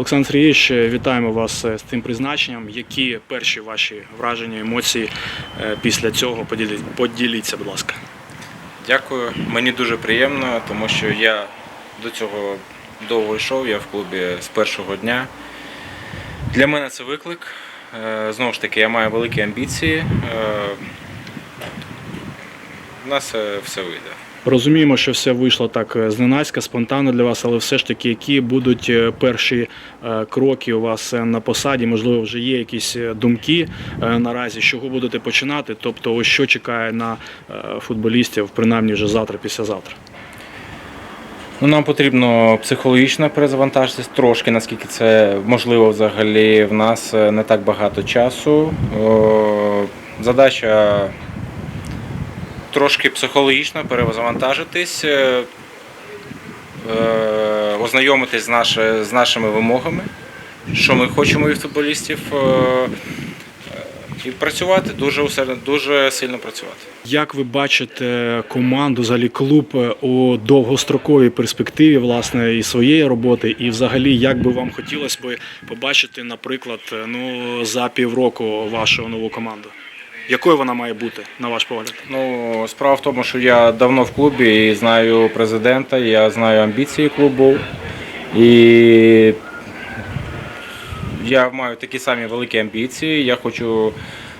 Олександр Сергійович, вітаємо вас е, з тим призначенням. Які перші ваші враження, емоції е, після цього? Поділіться, будь ласка. Дякую. Мені дуже приємно, тому що я до цього довго йшов, я в клубі з першого дня. Для мене це виклик. Е, Знову ж таки, я маю великі амбіції. Е, У нас е, все вийде. Розуміємо, що все вийшло так е, зненацька, спонтанно для вас, але все ж таки, які будуть е, перші е, кроки у вас е, на посаді? Можливо, вже є якісь е, думки е, наразі, з чого будете починати? Тобто, ось що чекає на е, футболістів, принаймні вже завтра, післязавтра? Ну, нам потрібно психологічно перезавантажитись трошки, наскільки це можливо взагалі. В нас е, не так багато часу. Задача трошки психологічно перезавантажитись, е, е, ознайомитись з нашими вимогами, що ми хочемо від футболістів. І працювати дуже усердно, дуже сильно працювати. Як ви бачите команду, взагалі клуб у довгостроковій перспективі власне і своєї роботи, і взагалі як би вам хотілося би побачити, наприклад, ну за півроку вашу нову команду? Якою вона має бути, на ваш погляд? Ну, справа в тому, що я давно в клубі і знаю президента, я знаю амбіції клубу. І я маю такі самі великі амбіції. Я хочу,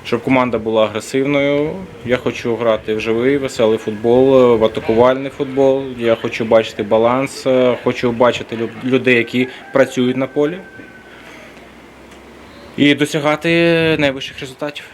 щоб команда була агресивною. Я хочу грати в живий, веселий футбол, в атакувальний футбол. Я хочу бачити баланс, е, хочу бачити людей, які працюють на полі. І досягати найвищих результатів.